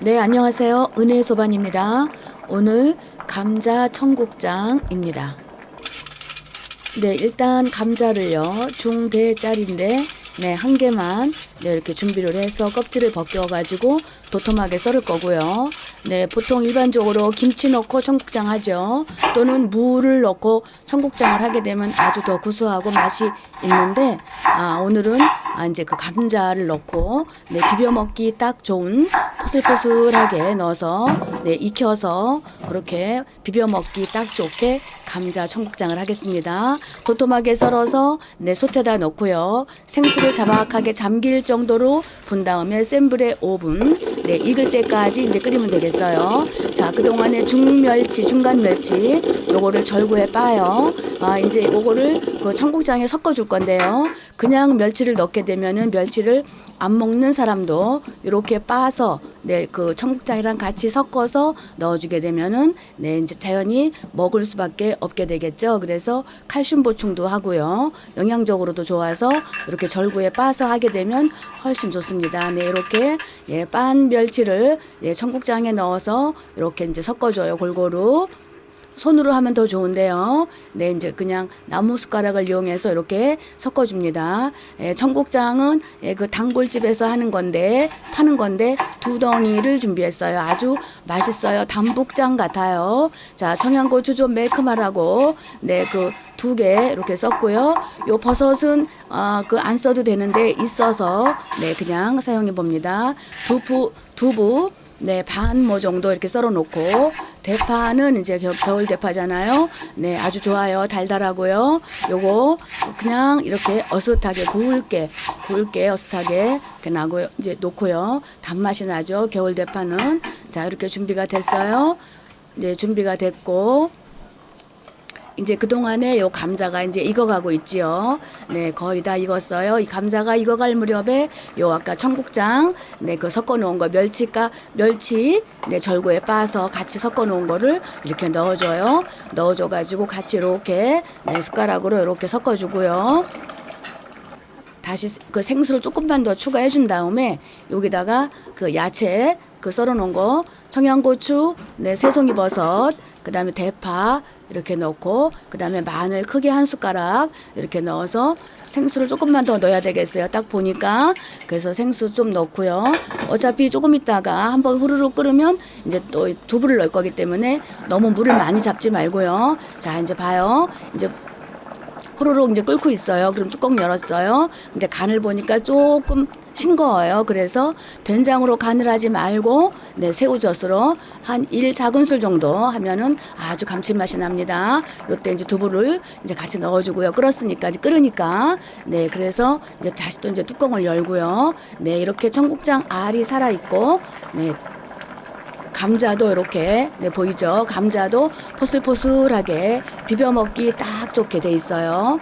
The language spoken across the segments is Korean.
네, 안녕하세요. 은혜 소반입니다. 오늘 감자 청국장입니다. 네, 일단 감자를요, 중대짜리인데, 네, 한 개만, 네, 이렇게 준비를 해서 껍질을 벗겨가지고 도톰하게 썰을 거고요. 네, 보통 일반적으로 김치 넣고 청국장 하죠. 또는 무를 넣고 청국장을 하게 되면 아주 더 구수하고 맛이 있는데, 아, 오늘은 아, 이제 그 감자를 넣고, 네, 비벼 먹기 딱 좋은 포슬포슬하게 넣어서, 네, 익혀서 그렇게 비벼 먹기 딱 좋게 감자 청국장을 하겠습니다. 도톰하게 썰어서 네, 솥에다 넣고요. 생수를 자박하게 잠길 정도로 분 다음에 센 불에 5분 네, 익을 때까지 이제 끓이면 되겠어요. 자, 그동안에 중멸치, 중간 멸치 요거를 절구에 빠요. 아, 이제 요거를 그 청국장에 섞어 줄 건데요. 그냥 멸치를 넣게 되면은 멸치를 안 먹는 사람도 이렇게 빠서 네 그 청국장이랑 같이 섞어서 넣어주게 되면은 네 이제 자연히 먹을 수밖에 없게 되겠죠. 그래서 칼슘 보충도 하고요, 영양적으로도 좋아서 이렇게 절구에 빠서 하게 되면 훨씬 좋습니다. 네 이렇게 예 빤 멸치를 예 청국장에 넣어서 이렇게 이제 섞어줘요 골고루. 손으로 하면 더 좋은데요. 네, 이제 그냥 나무 숟가락을 이용해서 이렇게 섞어줍니다. 예, 청국장은 예, 그 단골집에서 하는 건데, 파는 건데, 두 덩이를 준비했어요. 아주 맛있어요. 담북장 같아요. 자, 청양고추 좀 매콤하라고, 네, 그 두 개 이렇게 썼고요. 요 버섯은 어, 그안 써도 되는데 있어서 네 그냥 사용해 봅니다. 두부 두부 네, 반모 정도 이렇게 썰어 놓고 대파는 이제 겨, 겨울 대파잖아요. 네, 아주 좋아요. 달달하고요. 요거 그냥 이렇게 어슷하게 굵게 굵게 어슷하게 이렇게 나고요. 이제 놓고요. 단맛이 나죠. 겨울 대파는 자, 이렇게 준비가 됐어요. 네, 준비가 됐고 이제 그동안에 요 감자가 이제 익어가고 있지요. 네, 거의 다 익었어요. 이 감자가 익어갈 무렵에 요 아까 청국장, 네, 그 섞어 놓은 거 멸치가 멸치, 네, 절구에 빠서 같이 섞어 놓은 거를 이렇게 넣어 줘요. 넣어 줘 가지고 같이 이렇게 네, 숟가락으로 이렇게 섞어 주고요. 다시 그 생수를 조금만 더 추가해 준 다음에 여기다가 그 야채 그 썰어 놓은 거 청양고추, 네, 새송이 버섯, 그 다음에 대파 이렇게 넣고 그 다음에 마늘 크게 한 숟가락 이렇게 넣어서 생수를 조금만 더 넣어야 되겠어요. 딱 보니까 그래서 생수 좀 넣고요. 어차피 조금 있다가 한번 후루룩 끓으면 이제 또 두부를 넣을 거기 때문에 너무 물을 많이 잡지 말고요. 자 이제 봐요. 이제 호로록 이제 끓고 있어요. 그럼 뚜껑 열었어요. 근데 간을 보니까 조금 싱거워요. 그래서 된장으로 간을 하지 말고 네, 새우젓으로 한 1 작은술 정도 하면은 아주 감칠맛이 납니다. 요때 이제 두부를 이제 같이 넣어 주고요. 끓었으니까 이제 끓으니까 네 그래서 이제 다시 또 이제 뚜껑을 열고요. 네 이렇게 청국장 알이 살아 있고 네 감자도 이렇게 네, 보이죠? 감자도 포슬포슬하게 비벼 먹기 딱 좋게 돼 있어요.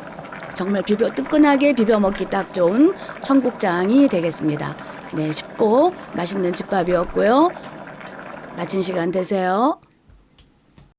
정말 비벼 뜨끈하게 비벼 먹기 딱 좋은 청국장이 되겠습니다. 네, 쉽고 맛있는 집밥이었고요. 마친 시간 되세요.